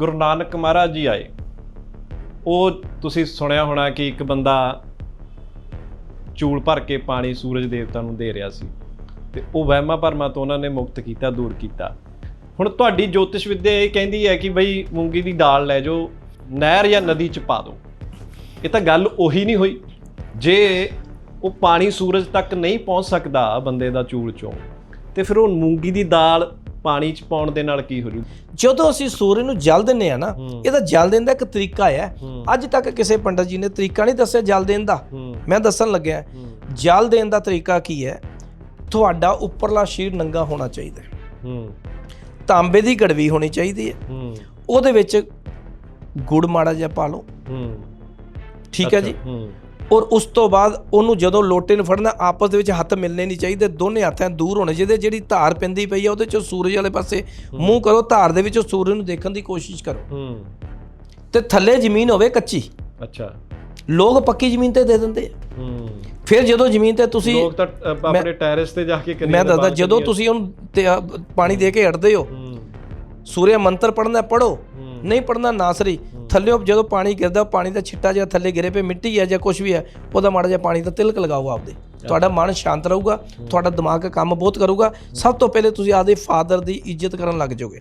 ਗੁਰੂ ਨਾਨਕ ਮਹਾਰਾਜ ਜੀ ਆਏ। ਉਹ ਤੁਸੀਂ ਸੁਣਿਆ ਹੋਣਾ ਕਿ ਇੱਕ ਬੰਦਾ ਚੂਲ ਭਰ ਕੇ ਪਾਣੀ ਸੂਰਜ ਦੇਵਤਾ ਨੂੰ ਦੇ ਰਿਹਾ ਸੀ ਤੇ ਉਹ ਵਹਿਮਾਂ ਭਰਮਾਂ ਤੋਂ ਉਹਨਾਂ ਨੇ ਮੁਕਤ ਕੀਤਾ, ਦੂਰ ਕੀਤਾ। ਹੁਣ ਤੁਹਾਡੀ ਜੋਤਿਸ਼ ਵਿੱਦਿਆ ਇਹ ਕਹਿੰਦੀ ਹੈ ਕਿ ਬਈ ਮੂੰਗੀ ਦੀ ਦਾਲ ਲੈ ਜਾਓ, ਨਹਿਰ ਜਾਂ ਨਦੀ ਚ ਪਾ ਦਿਓ। ਇਹ ਤਾਂ ਗੱਲ ਉਹੀ ਨਹੀਂ ਹੋਈ। ਜੇ ਉਹ ਪਾਣੀ ਸੂਰਜ ਤੱਕ ਨਹੀਂ ਪਹੁੰਚ ਸਕਦਾ ਬੰਦੇ ਦਾ ਚੂਲ ਚੋਂ, ਤੇ ਫਿਰ ਉਹ ਮੂੰਗੀ ਦੀ ਦਾਲ ਪਾਣੀ ਚ ਪਾਉਣ ਦੇ ਨਾਲ ਕੀ ਹੋ ਜੂ? ਜਦੋਂ ਅਸੀਂ ਸੂਰਜ ਨੂੰ ਜਲ ਦਿੰਨੇ ਆ ਨਾ। ਇਹਦਾ ਜਲ ਦੇਣ ਦਾ ਇੱਕ ਤਰੀਕਾ ਹੈ। ਅੱਜ ਤੱਕ ਕਿਸੇ ਪੰਡਤ ਜੀ ਨੇ ਤਰੀਕਾ ਨਹੀਂ ਦੱਸਿਆ ਜਲ ਦੇਣ ਦਾ। ਮੈਂ ਦੱਸਣ ਲੱਗਿਆ ਜਲ ਦੇਣ ਦਾ ਤਰੀਕਾ ਕੀ ਹੈ? ਤੁਹਾਡਾ ਉੱਪਰਲਾ ਸ਼ੀਰ ਨੰਗਾ ਹੋਣਾ ਚਾਹੀਦਾ ਹੈ। ਹੂੰ। ਤਾਂਬੇ ਦੀ ਗੜਵੀ ਹੋਣੀ ਚਾਹੀਦੀ ਹੈ। ਹੂੰ। ਉਹਦੇ ਵਿੱਚ ਗੁੜ ਮਾੜਾ ਜਿਹਾ ਪਾ ਲਓ। ਹੂੰ। ਠੀਕ ਹੈ ਜੀ? ਹੂੰ। ਔਰ ਉਸ ਤੋਂ ਬਾਅਦ ਉਹਨੂੰ ਜਦੋਂ ਲੋਟੇ ਨੂੰ ਫੜਨਾ ਆਪਸ ਦੇ ਵਿੱਚ ਹੱਥ ਮਿਲਨੇ ਨਹੀਂ ਚਾਹੀਦੇ ਦੋਨੇ ਹੱਥਾਂ ਦੂਰ ਹੋਣੇ ਚਾਹੀਦੇ। ਜਿਹੜੀ ਧਾਰ ਪੈਂਦੀ ਪਈ ਆ ਉਹਦੇ ਚੋਂ ਸੂਰਜ ਵਾਲੇ ਪਾਸੇ ਮੂੰਹ ਕਰੋ ਧਾਰ ਦੇ ਵਿੱਚੋਂ ਸੂਰਜ ਨੂੰ ਦੇਖਣ ਦੀ ਕੋਸ਼ਿਸ਼ ਕਰੋ। ਹੂੰ। ਤੇ ਥੱਲੇ ਜ਼ਮੀਨ ਹੋਵੇ ਕੱਚੀ। ਅੱਛਾ। ਲੋਕ ਪੱਕੀ ਜ਼ਮੀਨ ਤੇ ਦੇ ਦਿੰਦੇ ਆ। ਹੂੰ। ਫਿਰ ਜਦੋਂ ਜ਼ਮੀਨ ਤੇ ਤੁਸੀਂ ਲੋਕ ਤਾਂ ਆਪਣੇ ਟੈਰੇਸ ਤੇ ਜਾ ਕੇ ਕਰੀ ਮੈਂ ਦੱਸਦਾ ਜਦੋਂ ਤੁਸੀਂ ਉਹਨੂੰ ਪਾਣੀ ਦੇ ਕੇ ਹਟਦੇ ਹੋ ਹੂੰ। ਸੂਰਿਆ ਮੰਤਰ ਪੜਨਾ ਪੜੋ ਨਹੀਂ ਪੜਨਾ ਨਾ ਸਰੀ ਥੱਲੇ ਜਦੋਂ ਪਾਣੀ ਗਿਰਦਾ, ਪਾਣੀ ਦਾ ਛਿੱਟਾ ਜਿਹਾ ਥੱਲੇ ਗਿਰੇ ਪਏ, ਮਿੱਟੀ ਹੈ ਜਾਂ ਕੁਝ ਵੀ ਹੈ, ਉਹਦਾ ਮਾੜਾ ਜਿਹਾ ਪਾਣੀ ਦਾ ਤਿਲਕ ਲਗਾਓ ਆਪਦੇ। ਤੁਹਾਡਾ ਮਨ ਸ਼ਾਂਤ ਰਹੂਗਾ, ਤੁਹਾਡਾ ਦਿਮਾਗ ਕੰਮ ਬਹੁਤ ਕਰੂਗਾ। ਸਭ ਤੋਂ ਪਹਿਲੇ ਤੁਸੀਂ ਆਪਦੇ ਫਾਦਰ ਦੀ ਇੱਜ਼ਤ ਕਰਨ ਲੱਗ ਜਾਓਗੇ।